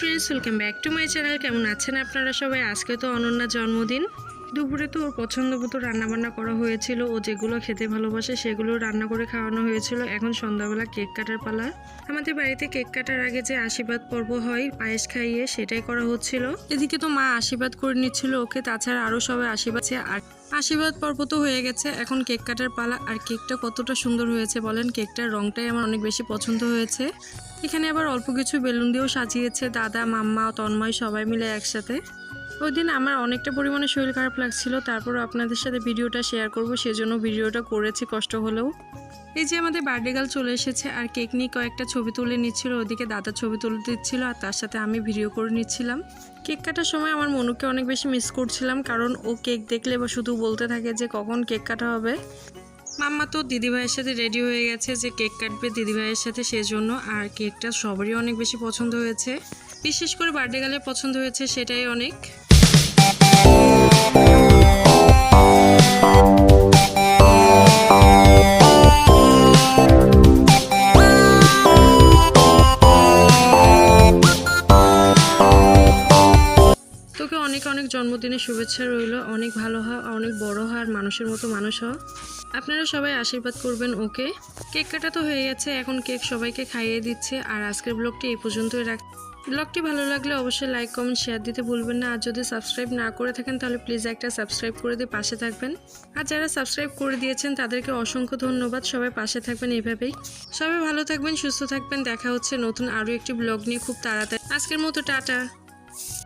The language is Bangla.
Guys welcome back to my channel কেমন আছেন আপনারা সবাই? আজকে তো অনন্যা জন্মদিন। দুপুরে তো ওর পছন্দ মতো রান্নাবান্না করা হয়েছিল। ও যেগুলো খেতে ভালোবাসে সেগুলো রান্না করে খাওয়ানো হয়েছিল। এখন সন্ধ্যাবেলা কেক কাটার পালা। আমাদের বাড়িতে কেক কাটার আগে যে আশীর্বাদ পর্ব হয়, পায়েস খাইয়ে সেটাই করা হচ্ছিল। এদিকে তো মা আশীর্বাদ করে নিচ্ছিল ওকে, তাছাড়া আরও সবাই আশীর্বাদ আর আশীর্বাদ পর্ব তো হয়ে গেছে। এখন কেক কাটার পালা। আর কেকটা কতটা সুন্দর হয়েছে বলেন? কেকটার রংটাই আমার অনেক বেশি পছন্দ হয়েছে। এখানে আবার অল্প কিছু বেলুন দিয়েও সাজিয়েছে। দাদা, মাম্মা, তন্ময় সবাই মিলে একসাথে। ওই দিন আমার অনেকটা পরিমাণে শরীর খারাপ লাগছিল তারপরও আপনাদের সাথে ভিডিওটা শেয়ার করব, সেজন্য ভিডিওটা করেছি, কষ্ট হলেও। এই যে আমাদের বার্থডে গার্ল চলে এসেছে, আর কেক নিয়ে কয়েকটা ছবি তুলে নিচ্ছিল, ওদিকে দাদা ছবি তুলে দিচ্ছিল, আর তার সাথে আমি ভিডিও করে নিচ্ছিলাম। কেক কাটার সময় আমার মনুকে অনেক বেশি মিস করছিলাম, কারণ ও কেক দেখলে বা শুধু বলতে থাকে যে কখন কেক কাটা হবে। মাম্মা তো দিদিভাইয়ের সাথে রেডি হয়ে গেছে যে কেক কাটবে দিদিভাইয়ের সাথে, সেজন্য আর কেকটা সবারই অনেক বেশি পছন্দ হয়েছে। বিশেষ করে বার্থডে গালে পছন্দ হয়েছে সেটাই অনেক। অনেক জন্মদিনের শুভেচ্ছা রইল। অনেক ভালো হয় অনেক বড় হয় আর মানুষের মতো মানুষ হ আপনারা সবাই আশীর্বাদ করবেন ওকে। কেক কাটা তো হয়ে গেছে, এখন কেক সবাইকে খাইয়ে দিচ্ছে। আর আজকের ব্লগটি এই পর্যন্তই রাখ ব্লগটি ভালো লাগলে অবশ্যই লাইক, কমেন্ট শেয়ার দিতে ভুলবেন না। আর যদি সাবস্ক্রাইব না করে থাকেন, তাহলে প্লিজ একটা সাবস্ক্রাইব করে দিয়ে পাশে থাকবেন। আর যারা সাবস্ক্রাইব করে দিয়েছেন, তাদেরকে অসংখ্য ধন্যবাদ। সবাই পাশে থাকবেন এভাবেই সবাই ভালো থাকবেন, সুস্থ থাকবেন। দেখা হচ্ছে নতুন আরও একটি ব্লগ নিয়ে খুব তাড়াতাড়ি। আজকের মতো, টাটা।